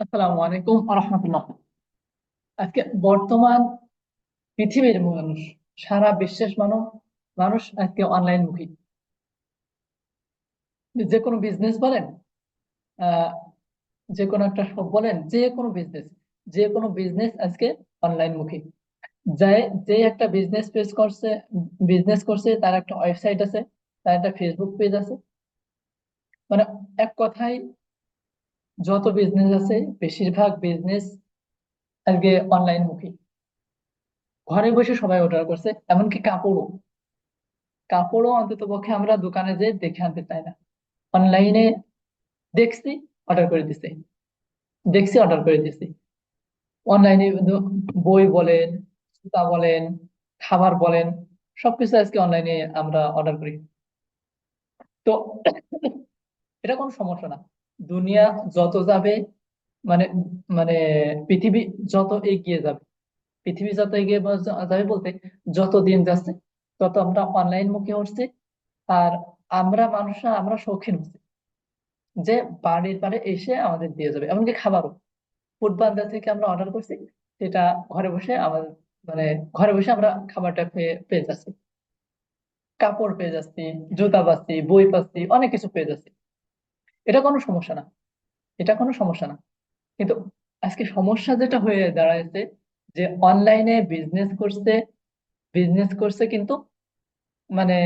আসসালামু আলাইকুম আজকে বর্তমান পৃথিবীর মানুষ, সারা বিশ্বের মানুষ মানুষ আজকে অনলাইন মুখী। যে কোনো বিজনেস বলেন যে কোনো একটা শপ বলেন, যে কোনো বিজনেস যে কোনো বিজনেস আজকে অনলাইন মুখী। যে যে একটা বিজনেস পেজ করছে বিজনেস করছে, তার একটা ওয়েবসাইট আছে, তার একটা ফেসবুক পেজ আছে। মানে এক কথায় যত বিজনেস আছে, বেশিরভাগ বিজনেস আজকে অনলাইন মুখী ঘরে বসে সবাই অর্ডার করছে, এমনকি কাপড়ও। কাপড়ও অন্তত পক্ষে আমরা দোকানে যে দেখে আনতে চাই না। অনলাইনে দেখছি অর্ডার করে দিছি। দেখছি অর্ডার করে দিছি। অনলাইনে বই বলেন জুতা বলেন, খাবার বলেন, সবকিছু আজকে অনলাইনে আমরা অর্ডার করি। তো, এটা কোনো সমস্যা না। দুনিয়া যত যাবে মানে মানে পৃথিবী যত এগিয়ে যাবে, পৃথিবী যত এগিয়ে যাবে বলতে যত দিন যাচ্ছে, তত আমরা অনলাইন মুখে হচ্ছি আর আমরা মানুষরা, আমরা শৌখিন হচ্ছি। যে বাড়ির পারে এসে আমাদের দিয়ে যাবে, এমনকি খাবারও। ফুড পান্ডা থেকে আমরা অর্ডার করছি, সেটা ঘরে বসে আমাদের মানে ঘরে বসে আমরা খাবারটা পেয়ে পেয়ে যাচ্ছি। কাপড় পেয়ে যাচ্ছি, জুতা পাচ্ছি, বই পাচ্ছি, অনেক কিছু পেয়ে যাচ্ছি। এটা কোনো সমস্যা না। এটা কোনো সমস্যা না। কিন্তু আজকে সমস্যা যেটা হয়ে দাঁড়াচ্ছে যে অনলাইনে বিজনেস করছে বিজনেস করছে কিন্তু মানে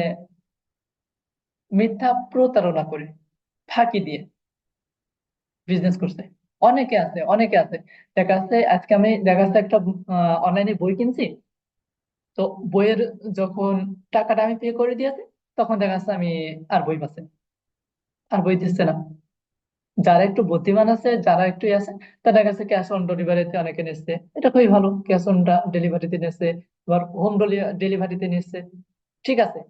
মিথ্যা প্রতারণা করে, ফাঁকি দিয়ে বিজনেস করছে। অনেকে আছে অনেকে আছে। দেখা যাচ্ছে আজকে আমি, দেখা যাচ্ছে একটা অনলাইনে বই কিনছি। তো বইয়ের যখন টাকাটা আমি পে করে দিয়েছি, তখন দেখা যাচ্ছে আমি আর বই পাচ্ছি। আর বই দিচ্ছে না। যারা একটু বুদ্ধিমান আছে, যারা একটু ইয়ে আছে দেখা যাচ্ছে ক্যাশ অন ডেলিভারিতে অনেকে নিচ্ছে। এটা খুবই ভালো ক্যাশ অন ডেলিভারিতে নিচ্ছে, আবার হোম ডেলিভারিতে নিচ্ছে। ঠিক আছে,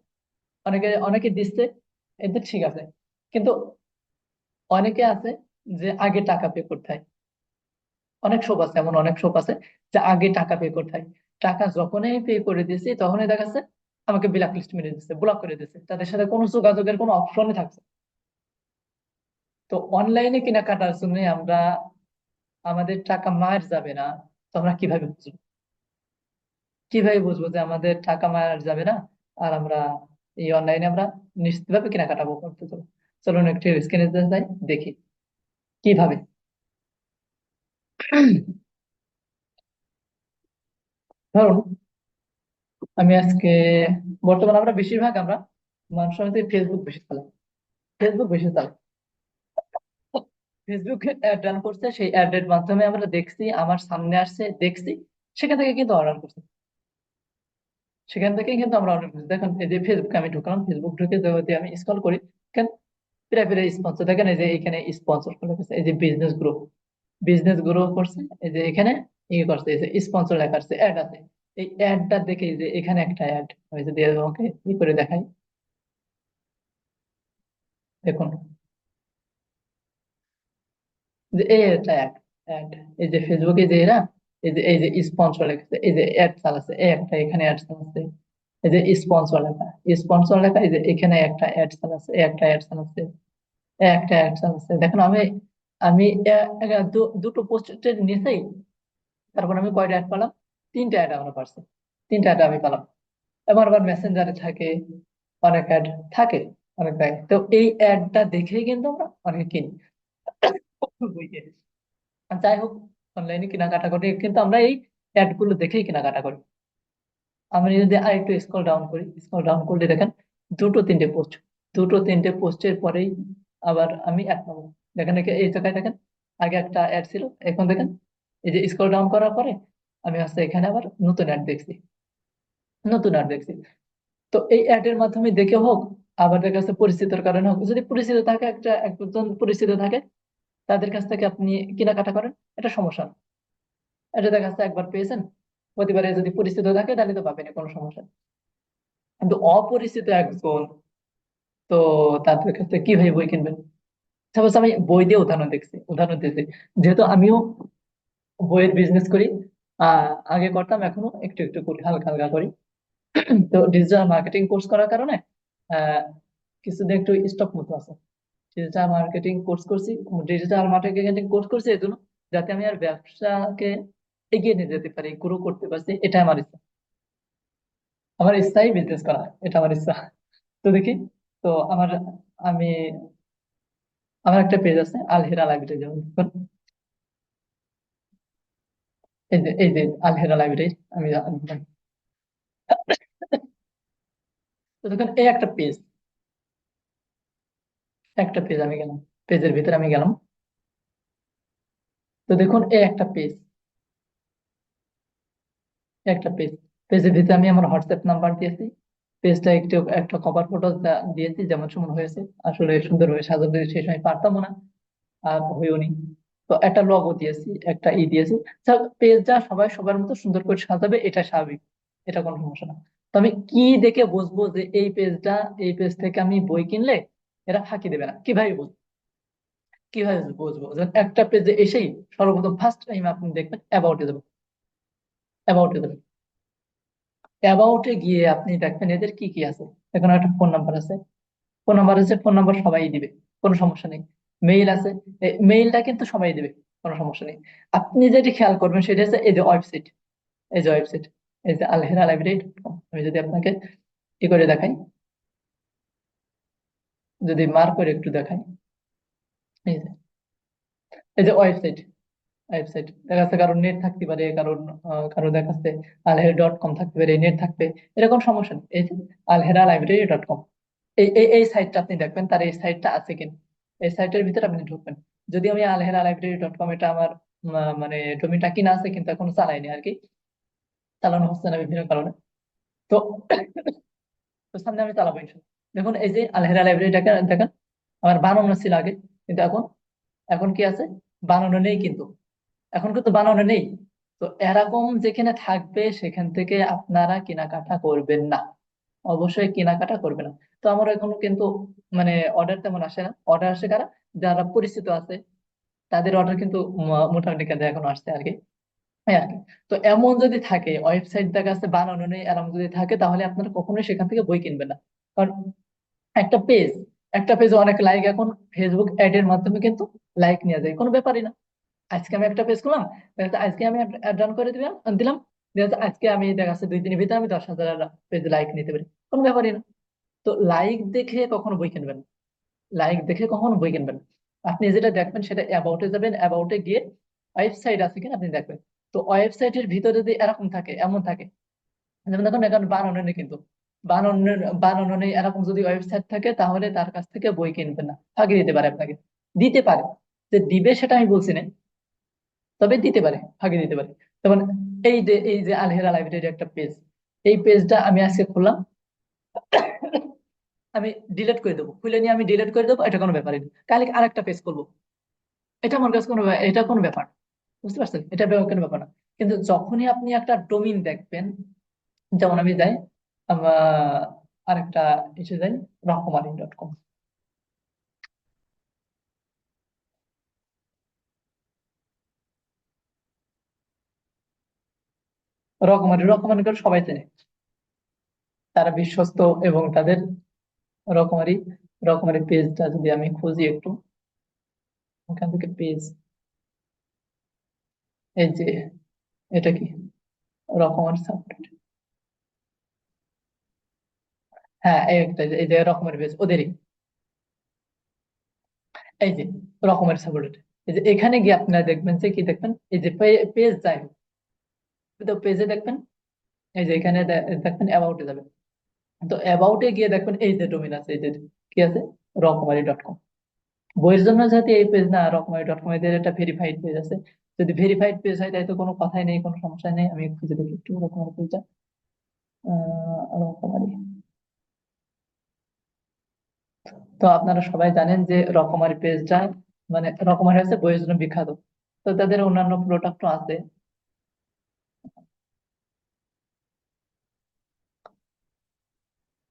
অনেকে অনেকে দিচ্ছে, এতে ঠিক আছে। কিন্তু অনেকে আছে যে আগে টাকা পে করতে হয়। অনেক শপ আছে, এমন অনেক শপ আছে যে আগে টাকা পে করতে হয়। টাকা যখনই পে করে দিয়েছি, তখনই দেখা যাচ্ছে আমাকে ব্ল্যাক লিস্ট মেরে দিচ্ছে ব্লক করে দিচ্ছে তাদের সাথে কোনো যোগাযোগের কোনো অপশনই থাকছে। তো অনলাইনে কেনাকাটার জন্য আমরা আমাদের টাকা মার যাবে না, তো আমরা কীভাবে বুঝব? কীভাবে বুঝব যে আমাদের টাকা মার যাবে না? আর আমরা এই অনলাইনে আমরা নিশ্চিতভাবে কেনাকাটা করতে চলো চলুন একটু স্ক্রিনে যাই, দেখি। কীভাবে? ধরুন, আমি আজকে, বর্তমানে আমরা বেশিরভাগ আমরা মানুষ হয়তো ফেসবুক বেশি চালাই। ফেসবুক বেশি চালাই। ফেসবুকে অ্যাড রান করছে, সেই মাধ্যমে আমরা দেখছি, আমার সামনে আসছে, দেখছি, সেখান থেকে কিন্তু অর্ডার করছি। সেখান থেকে কিন্তু আমরা অর্ডার করছি। দেখুন, এই যে ফেসবুকে আমি ঢুকলাম ফেসবুক ঢুকে যদি আমি স্ক্রল করি কেন প্রায় প্রায় স্পন্সর দেখেন, এই যে এখানে স্পন্সর করে গেছে এই যে বিজনেস গ্রুপ বিজনেস গ্রো করছে, এই যে এখানে ইয়ে করছে, এই যে স্পন্সর লেখা আছে অ্যাড আছে। এই অ্যাডটা দেখে যে এখানে একটা অ্যাড আমি যদি আমাকে ই করে দেখাই। দেখুন যে এই একটা অ্যাড এই যে ফেসবুকে যে এরা, এই যে এই যে স্পন্সর লেখা এই যে অ্যাড চালাচ্ছে একটা এখানে অ্যাড চালাচ্ছে এই যে স্পন্সর লেখা স্পন্সর লেখা যে এখানে একটা অ্যাড চালাচ্ছে একটা অ্যাড চালাচ্ছে একটা অ্যাড চালাচ্ছে দেখুন, আমি আমি দুটো পোস্টের নিচেই, তারপর আমি কয়টা অ্যাড পেলাম? তিনটা অ্যাড আমরা পারছি, তিনটা অ্যাড আমি পেলাম। এবার আবার মেসেঞ্জারে থাকে, অনেক অ্যাড থাকে, অনেক তো এই অ্যাডটা দেখেই কিন্তু আমরা অনেক কিনি। যাই হোক অনলাইনে কেনাকাটা করি, কিন্তু আমরা এই অ্যাডগুলো দেখেই কেনাকাটা করি। আমি যদি আর একটু স্ক্রল ডাউন করি স্ক্রল ডাউন করলে দেখেন দুটো তিনটে পোস্ট দুটো তিনটে পোস্টের পরেই আবার আমি অ্যাড পাবো। দেখেন এই জায়গায় দেখেন আগে একটা অ্যাড ছিল, এখন দেখেন এই যে স্ক্রল ডাউন করার পরে আমি হচ্ছে এখানে আবার নতুন অ্যাড দেখছি, নতুন অ্যাড দেখছি। তো এই অ্যাড এর মাধ্যমে দেখে হোক, আবার দেখা যাচ্ছে পরিচিতর কারণে হোক, যদি পরিচিত থাকে একটা, একজন পরিচিত থাকে তাদের কাছ থেকে আপনি কেনাকাটা করেন, এটা সমস্যা না। এটা দেখা যাচ্ছে একবার পেয়েছেন, প্রতিবারে যদি পরিচিত থাকে তাহলে তো পাবেন কোনো সমস্যা কিন্তু অপরিচিত একজন, তো তাদের কাছ থেকে কীভাবে বই কিনবেন? সাপোজ আমি বই দিয়ে উদাহরণ দেখছি, উদাহরণ দিয়েছি। যেহেতু আমিও বইয়ের বিজনেস করি আগে করতাম, এখনও একটু একটু করি, হালকা হালকা করি। তো ডিজিটাল মার্কেটিং কোর্স করার কারণে কিছুদিন একটু স্টক মতো আছে। ডিজিটাল মার্কেটিং কোর্স করছি ডিজিটাল মার্কেটিং কোর্স করছি এই জন্য, যাতে আমি আর ব্যবসাকে এগিয়ে নিয়ে যেতে পারি গ্রো করতে পারছি, এটা আমার ইচ্ছা। আমার ইচ্ছাই বিজনেস করা, এটা আমার ইচ্ছা। তো দেখি, তো আমার, আমি, আমার একটা পেজ আছে আলহেরা লাইব্রেরি, যেমন এই যে এই যে আলহেরা লাইব্রেরি, আমি তো দেখুন, এই একটা পেজ একটা পেজ আমি গেলাম পেজের ভিতরে আমি গেলাম। তো দেখুন, এই একটা পেজ একটা পেজ পেজের ভিতরে আমি আমার হোয়াটসঅ্যাপ নাম্বার দিয়েছি। পেজটা একটু, একটা কভার ফটো দিয়েছি, যেমন সুমন হয়েছে। আসলে সুন্দর হয়ে সাজাতে সেই সময় পারতাম না, আর হয়েও নি। তো একটা লগো দিয়েছি, একটা ই দিয়েছি। পেজটা সবাই সবার মতো সুন্দর করে সাজাবে, এটা স্বাভাবিক, এটা কোনো সমস্যা না। তো আমি কি দেখে বুঝব যে এই পেজটা এই পেজ থেকে আমি বই কিনলে এরা ফাঁকি দেবে না। কীভাবে বুঝব কীভাবে বুঝব। একটা পেজে এসেই সর্বপ্রথম ফার্স্ট টাইম আপনি দেখবেন অ্যাবাউটে যাবেন। অ্যাবাউটে যাবেন। অ্যাবাউটে গিয়ে আপনি দেখবেন এদের কি কি আছে। এখানে একটা ফোন নাম্বার আছে। ফোন নাম্বার আছে ফোন নাম্বার সবাই দিবে। কোনো সমস্যা নেই। মেইল আছে। মেইলটা কিন্তু সবাই দিবে। কোনো সমস্যা নেই। আপনি যেটি খেয়াল করবেন সেটা হচ্ছে এই যে ওয়েবসাইট এই যে ওয়েবসাইট এই যে আলহেরা লাইব্রেরি আমি যদি আপনাকে কি করে দেখাই। যদি মার্ক করে একটু দেখাই। এই যে এই যে ওয়েবসাইট ওয়েবসাইট দেখা কারোর নেট থাকতে পারে, কারোর কারও দেখা যাচ্ছে ডট কম থাকতে পারে নেট থাকবে এরকম সমস্যা নেই। এই যে আলহেরা লাইব্রেরি ডট কম এই এই সাইটটা আপনি দেখবেন, তার এই সাইটটা আছে কিনা। এই সাইটের ভিতরে আপনি ঢুকবেন। যদি আমি আলহেরা লাইব্রেরি ডট কম এটা আমার মানে ডোমিনটা কিনা আছে কিন্তু এখনও চালাইনি আর কি, চালানো হচ্ছে না বিভিন্ন কারণে। তো তো সামনে আমি চালাবো ইনশাল্লাহ। দেখুন, এই যে আলহেরা লাইব্রেরি দেখেন আমার বানানো ছিল আগে, কিন্তু এখন এখন কি আছে? বানানো নেই কিন্তু। এখন কিন্তু বানানো নেই। তো এরকম যেখানে থাকবে, সেখান থেকে আপনারা কেনাকাটা করবেন না। অবশ্যই কেনাকাটা করবে না। তো আমার এখনও কিন্তু মানে অর্ডার তেমন আসে না। অর্ডার আসে কারা? যারা পরিচিত আছে, তাদের অর্ডার কিন্তু মোটামুটি কাজে এখন আসছে আর কি। হ্যাঁ তো এমন যদি থাকে ওয়েবসাইট দেখা যাচ্ছে বানানো নেই, এরকম যদি থাকে, তাহলে আপনারা কখনোই সেখান থেকে বই কিনবেন না। কারণ একটা পেজ একটা পেজে অনেক লাইক এখন ফেসবুক অ্যাড এর মাধ্যমে কিন্তু লাইক নেওয়া যায়, কোনো ব্যাপারই না। আজকে আমি একটা পেজ করলাম আজকে আমি রান করে দিলাম দিলাম আজকে আমি দেখা যাচ্ছে দুই দিনের ভিতরে আমি দশ হাজার পেজ লাইক নিতে পারি, কোনো ব্যাপারই না। তো লাইক দেখে কখনো বই কিনবেন লাইক দেখে কখনো বই কিনবেন আপনি যেটা দেখবেন সেটা অ্যাবাউটে যাবেন অ্যাবাউটে গিয়ে ওয়েবসাইট আছে কিনা আপনি দেখবেন। তো ওয়েবসাইটের ভিতরে যদি এরকম থাকে, এমন থাকে, যেমন দেখুন এখন বানানো নেই কিন্তু। বানানো নেই এরকম যদি ওয়েবসাইট থাকে, তাহলে তার কাছ থেকে বই কিনবেন না। ফাঁকি দিতে পারে আপনাকে। দিতে পারে। যে দিবে সেটা আমি বলছি না। তবে দিতে পারে, ফাঁকি দিতে পারে। যেমন এই যে এই যে আলহেরা লাইব্রেরি একটা পেজ এই পেজটা আমি আজকে খুললাম। আমি ডিলিট করে দেবো। খুলে নিয়ে আমি ডিলিট করে দেবো, এটা কোনো ব্যাপারই না। কালকে আরেকটা পেজ করব এটা আমার কাছে কোনো এটা কোনো ব্যাপার বুঝতে পারছেন? এটা কোনো ব্যাপার না। কিন্তু যখনই আপনি একটা ডোমিন দেখবেন, যেমন আমি যাই আমার আরেকটা এসে যাই রকমারি ডট কম রকমারি রকমারি করে সবাই চেনে। তারা বিশ্বস্ত এবং তাদের রকমারি রকমারি পেজটা যদি আমি খুঁজি একটু, ওখান থেকে পেজ এই যে, এটা কি? রকমারি সাবজেক্ট হ্যাঁ এই একটা এই যে রকমারি পেজ ওদেরই এই যে রকমের সাবরেট এই যে এখানে গিয়ে আপনারা দেখবেন যে কি দেখবেন এই যে পেজ যাই তো পেজে দেখবেন এই যে এখানে দেখবেন অ্যাবাউটে যাবেন তো অ্যাবাউটে গিয়ে দেখবেন এই যে ডোমেন আছে এই যে কি আছে রকমারি ডট কম বইয়ের জন্য যাতে এই পেজ না রকমারি ডট কম এদের একটা ভেরিফাইড পেজ আছে যদি ভেরিফাইড পেজ হয় তাই তো কোনো কথাই নেই কোনো সমস্যা নেই আমি খুঁজে দেখি একটু রকমারি পেজটা রকমারি তো আপনারা সবাই জানেন যে রকমারি পেজটা মানে রকমারি হচ্ছে বইয়ের জন্য বিখ্যাত। তো তাদের অন্যান্য প্রোডাক্টও আছে।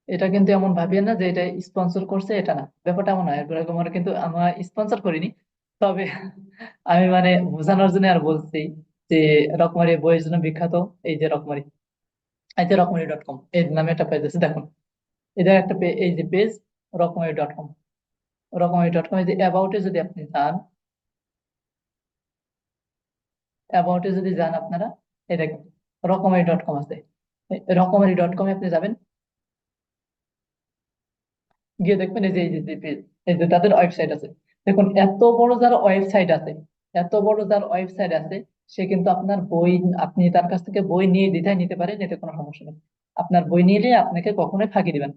এটা কিন্তু এমন ভাবিয়েন না যে এটা স্পন্সর করছে, এটা না। ব্যাপারটা এমন নয় এরকম কিন্তু আমরা স্পন্সর করিনি। তবে আমি মানে বোঝানোর জন্য আর বলছি যে রকমারি বইয়ের জন্য বিখ্যাত, এই যে রকমারি, এই যে রকমারি ডট কম এই নামে একটা পেজ আছে, দেখুন। এটা একটা এই যে page dot com dot com অ্যাবাউটে যদি আপনি যান অ্যাবাউটে যদি যান আপনারা ডট কম আছে। রকমারি ডট কমে আপনি যাবেন। গিয়ে দেখবেন এই যে এই যে তাদের ওয়েবসাইট আছে। দেখুন, এত বড় যার ওয়েবসাইট আছে, এত বড় যার ওয়েবসাইট আছে, সে কিন্তু আপনার বই, আপনি তার কাছ থেকে বই নিয়ে দ্বিধায় নিতে পারেন, এতে কোনো সমস্যা নেই। আপনার বই নিলে আপনাকে কখনোই ফাঁকি দিবেন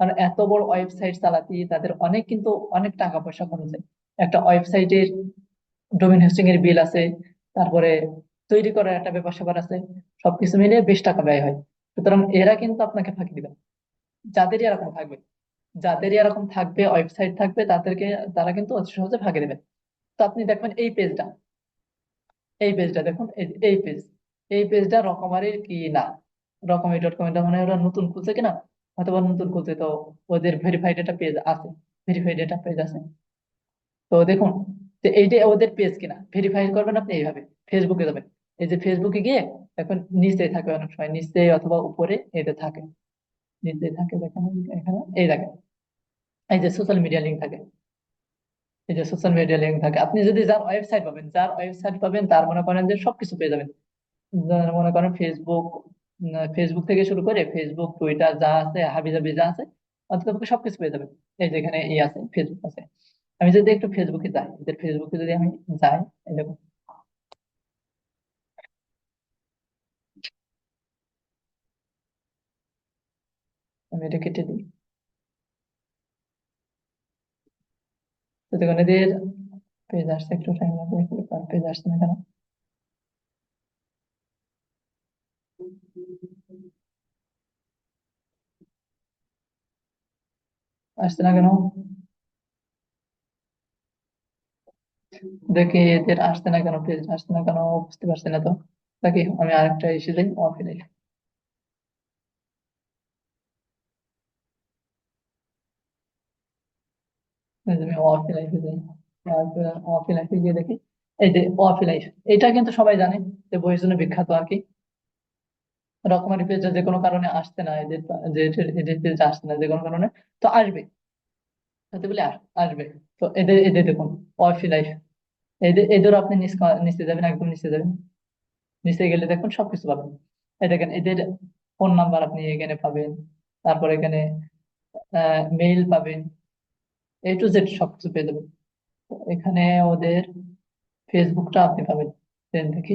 কারণ এত বড় ওয়েবসাইট চালাতে তাদের অনেক কিন্তু অনেক টাকা পয়সা খরচ হয়। একটা ওয়েবসাইটের ডোমেন হোস্টিং এর বিল আছে, তারপরে তৈরি করার একটা ব্যাপার স্যাপার আছে, সবকিছু মিলিয়ে বেশ টাকা ব্যয় হয়। সুতরাং এরা কিন্তু আপনাকে ফাঁকি দিবে। যাদেরই এরকম থাকবে, যাদেরই এরকম থাকবে ওয়েবসাইট থাকবে, তাদেরকে তারা কিন্তু অতি সহজে ফাঁকি দেবে। তো আপনি দেখবেন এই পেজটা এই পেজটা দেখুন, এই এই পেজ এই পেজটা রকমারির কি না? রকমারি ডট কম এটা মানে ওরা নতুন খুলছে কিনা? অথবা নতুন খুলছে তো ওদের ভেরিফাইড একটা পেজ আছে ভেরিফাইড একটা পেজ আছে। তো দেখুন, যে এইটা ওদের পেজ কিনা ভেরিফাই করবেন আপনি এইভাবে ফেসবুকে যাবেন। এই যে ফেসবুকে গিয়ে এখন নিচে থাকে অনেক সময় নিচে অথবা উপরে এতে থাকে। নিচে থাকে দেখেন এখানে, এই দেখেন। এই যে সোশ্যাল মিডিয়া লিঙ্ক থাকে। এই যে সোশ্যাল মিডিয়া লিঙ্ক থাকে। আপনি যদি যার ওয়েবসাইট পাবেন, যার ওয়েবসাইট পাবেন, তার মনে করেন যে সবকিছু পেয়ে যাবেন। মনে করেন ফেসবুক ফেসবুক থেকে শুরু করে ফেসবুক টুইটার যা আছে, হাবিজাবি যা আছে, অন্তত সবকিছু পেয়ে যাবে এই যে এখানে ই আছে ফেসবুক আছে। আমি যদি একটু ফেসবুকে যাই ফেসবুকে যদি আমি যাই দেখুন আমি এটা কেটে দিই। তো দেখুন, এদের পেজ আসছে একটু টাইম লাগবে পেজ আসছে না কেন? আসছে না কেন দেখি এদের আসছে না কেন পেজ আসছে না কেন বুঝতে পারছি না তো দেখি আমি আরেকটা এসে যাই অফে যাই এই যে আমি অফে লাইফে যাই অফে লাইফে গিয়ে দেখি এই যে অফে লাইফ এটা কিন্তু সবাই জানে যে বইয়ের জন্য বিখ্যাত আর কি রকমারি পেজ যে কোনো কারণে আসছে না, এদের এদের পেজ আসছে না, যে কোনো কারণে, তো আসবে। হতে বলে আসবে। তো এদের এদের দেখুন অফি লাইফ এদের এদের আপনি নিচ- যাবেন, একদম নিচে যাবেন। নিচে গেলে দেখুন সবকিছু পাবেন। এই দেখেন, এদের ফোন নাম্বার আপনি এখানে পাবেন। তারপর এখানে মেইল পাবেন। এ টু জেড সবকিছু পেয়ে যাবেন। এখানে ওদের ফেসবুকটা আপনি পাবেন। দেখি।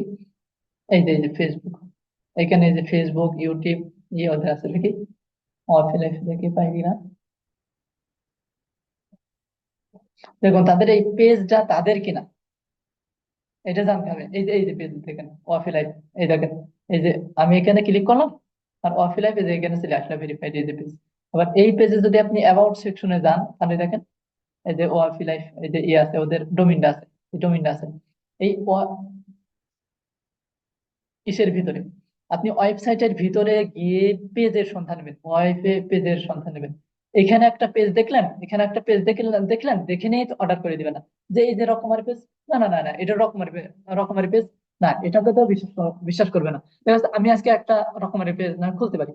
এই যে ফেসবুক এখানে যে ফেসবুক ইউটিউব ইয়ে ওদের আছে দেখি অফি লাইফ দেখি পাই কিনা দেখুন তাদের এই পেজটা তাদের কিনা এটা জানতে হবে এই যে এই যে পেজ দেখেন ওয়াফি লাইফ এই দেখেন এই যে আমি এখানে ক্লিক করলাম আর এই যে এখানে চলে আসলে ভেরিফাইড এই যে পেজ আবার এই পেজে যদি আপনি অ্যাবাউট সেকশনে যান তাহলে দেখেন এই যে ওয়াফি এই যে ইয়ে আছে ওদের ডোমিনটা আছে এই ডোমিনটা আছে এই ইসের ভিতরে আপনি ওয়েবসাইটের ভিতরে গিয়ে পেজের সন্ধান নেবেন পেজের সন্ধান নেবেন। এখানে একটা পেজ দেখলেন, এখানে একটা পেজ দেখলেন দেখলেন, দেখে নিয়ে অর্ডার করে দিবেন না। যে এই যে রকমারি পেজ, না না না না, এটা রকমারি রকমারি পেজ না, এটাতে তো বিশ্বাস বিশ্বাস করবে না। আমি আজকে একটা রকমারি পেজ না খুলতে পারি।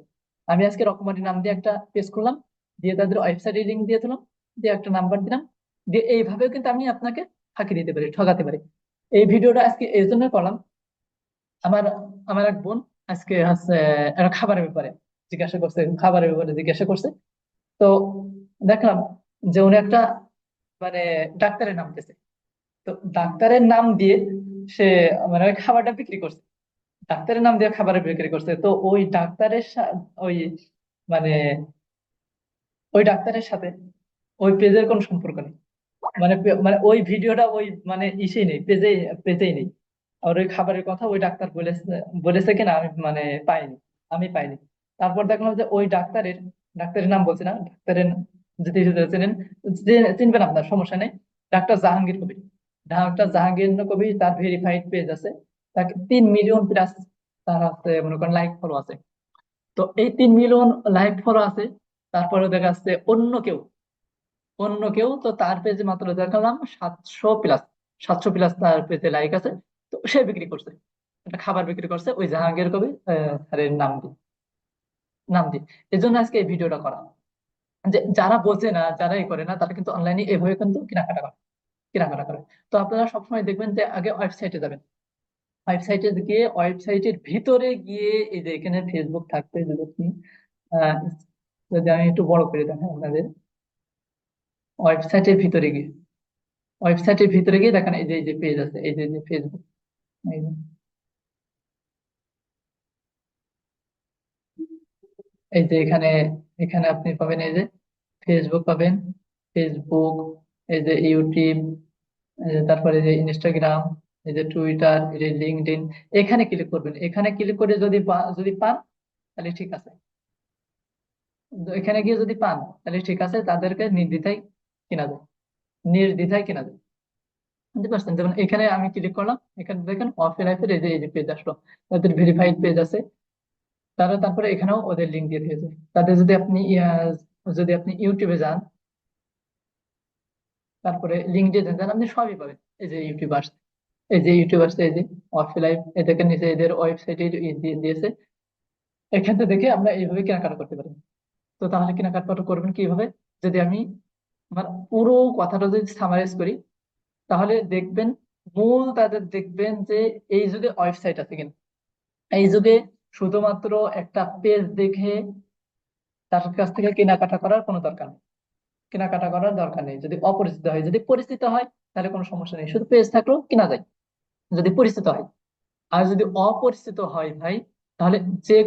আমি আজকে রকমারি নাম দিয়ে একটা পেজ খুললাম, দিয়ে তাদের ওয়েবসাইটে লিঙ্ক দিয়ে দিলাম, দিয়ে একটা নাম্বার দিলাম, দিয়ে এইভাবেও কিন্তু আমি আপনাকে ফাঁকি দিতে পারি ঠকাতে পারি। এই ভিডিওটা আজকে এই জন্য করলাম। আমার আমার এক বোন আজকে একটা খাবারের ব্যাপারে জিজ্ঞাসা করছে, খাবারের ব্যাপারে জিজ্ঞাসা করছে। তো দেখলাম যে উনি একটা মানে ডাক্তারের নাম দিয়েছে। তো ডাক্তারের নাম দিয়ে সে মানে ওই খাবারটা বিক্রি করছে। ডাক্তারের নাম দিয়ে খাবারের বিক্রি করছে। তো ওই ডাক্তারের ওই মানে ওই ডাক্তারের সাথে ওই পেজের কোনো সম্পর্ক নেই। মানে মানে ওই ভিডিওটা ওই মানে ইসেই নেই, পেজেই পেজেই নেই। আর ওই খাবারের কথা ওই ডাক্তার বলেছে বলেছে কিনা আমি মানে পাইনি, আমি পাইনি। তারপর দেখলাম যে ওই ডাক্তারের ডাক্তারের নাম বলছি না, ডাক্তারের যদি চেনেন চিনবেন আপনার, সমস্যা নেই। ডাক্তার জাহাঙ্গীর কবির, ডাক্তার জাহাঙ্গীর কবির তার ভেরিফাইড পেজ আছে। তাকে তিন মিলিয়ন প্লাস তার আছে, মনে করেন লাইক ফলো আছে। তো এই তিন মিলিয়ন লাইক ফলো আছে তারপরে দেখা যাচ্ছে অন্য কেউ অন্য কেউ, তো তার পেজে মাত্র দেখালাম সাতশো প্লাস সাতশো প্লাস তার পেজে লাইক আছে। সে বিক্রি করছে। একটা খাবার বিক্রি করছে, ওই জাহাঙ্গীর কবি নাম দিয়ে নাম দিয়ে এই জন্য আজকে এই ভিডিওটা করা। যে যারা বোঝে না, যারা এই করে না, তারা কিন্তু অনলাইনে এভাবে কিন্তু কেনাকাটা করে কেনাকাটা করে। তো আপনারা সবসময় দেখবেন যে আগে ওয়েবসাইটে যাবেন। ওয়েবসাইটে গিয়ে ওয়েবসাইটের ভিতরে গিয়ে এই যে এখানে ফেসবুক থাকবে যদি আপনি যদি আমি একটু বড় করে দেখাই আপনাদের। ওয়েবসাইটের ভিতরে গিয়ে ওয়েবসাইটের ভিতরে গিয়ে দেখেন, এই যে এই যে পেজ আছে, এই যে ফেসবুক যে এই যে এখানে এখানে আপনি পাবেন এই যে ফেসবুক পাবেন ফেসবুক এই যে ইউটিউব তারপরে যে ইনস্টাগ্রাম এই যে টুইটার এই যে লিঙ্কডইন এখানে ক্লিক করবেন। এখানে ক্লিক করে যদি যদি পান, তাহলে ঠিক আছে। এখানে গিয়ে যদি পান, তাহলে ঠিক আছে, তাদেরকে নির্দ্বিধায় কেনা যায়। নির্দ্বিধায় কেনা যায়। বুঝতে পারছেন? যেমন এখানে আমি ক্লিক করলাম, এখানে দেখেন অফ লাইফের এই যে এই যে পেজ আসলো, তাদের ভেরিফাইড পেজ আছে। তারা তারপরে এখানেও ওদের লিঙ্ক দিয়ে দিয়েছে। তাদের যদি আপনি যদি আপনি ইউটিউবে যান, তারপরে লিঙ্কডইনে যান আপনি সবই পাবেন। এই যে ইউটিউব আসছে, এই যে ইউটিউব আসছে, এই যে অফলাইন এদেরকে নিচে এদের ওয়েবসাইটে দিয়েছে। এখান থেকে দেখে আমরা এইভাবে কেনাকাটা করতে পারি। তো তাহলে কেনাকাটা করবেন কীভাবে? যদি আমি, আমার পুরো কথাটা যদি সামারাইজ করি তাহলে দেখবেন, মূল তাদের দেখবেন যে এই যুগে ওয়েবসাইট আছে কিনা এই যুগে শুধুমাত্র একটা পেজ দেখে তার কাছ থেকে কেনাকাটা করার কোনো দরকার নেই। কেনাকাটা করার দরকার নেই। যদি অপরিচিত হয়, যদি পরিচিত হয়, তাহলে কোনো সমস্যা নেই। শুধু পেজ থাকলেও কেনা যায়, যদি পরিচিত হয়। আর যদি অপরিচিত হয় ভাই, তাহলে যে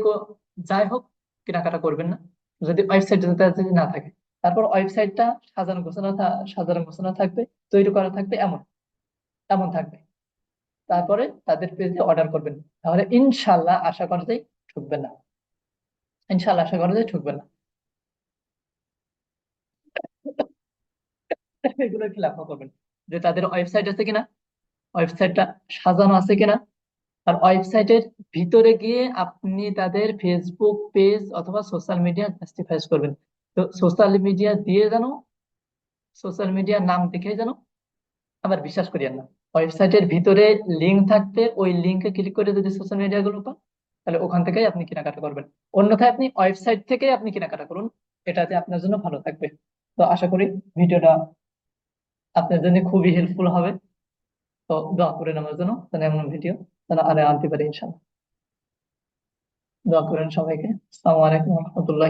যাই হোক, কেনাকাটা করবেন না। যদি ওয়েবসাইট যদি না থাকে। তারপর ওয়েবসাইটটা সাজানো গোছানো সাজানো গোছানো থাকবে, তৈরি করা থাকবে এমন এমন থাকবে। তারপরে তাদের পেজে অর্ডার করবেন। তাহলে ইনশাল্লাহ আশা করা যায় ঠকবেন না। ইনশাল্লাহ আশা করা যায় ঠকবেন না। এগুলো কি লক্ষ্য করবেন? যে তাদের ওয়েবসাইট আছে কিনা, ওয়েবসাইটটা সাজানো আছে কিনা, আর ওয়েবসাইটের ভিতরে গিয়ে আপনি তাদের ফেসবুক পেজ অথবা সোশ্যাল মিডিয়া জাস্টিফাই করবেন। সোশ্যাল মিডিয়া দিয়ে যেন সোশ্যাল মিডিয়ার নাম দেখে যেন আবার বিশ্বাস করিয়েন না ওয়েবসাইটের ভিতরে লিঙ্ক থাকবে ওই লিঙ্কে ক্লিক করে যদি সোশ্যাল মিডিয়া গুলো পান, তাহলে ওখান থেকেই আপনি কেনাকাটা করবেন। অন্যথায় আপনি ওয়েবসাইট থেকে আপনি কেনাকাটা করুন, এটাতে আপনার জন্য ভালো থাকবে। তো আশা করি ভিডিওটা আপনার জন্য খুবই হেল্পফুল হবে। তো দোয়া করেন আমার জন্য, যেন এমন ভিডিও যেন আরে আনতে পারি ইনশাল্লাহ দোয়া করেন সবাইকে। আসসালামু আলাইকুম রহমতুল্লাহ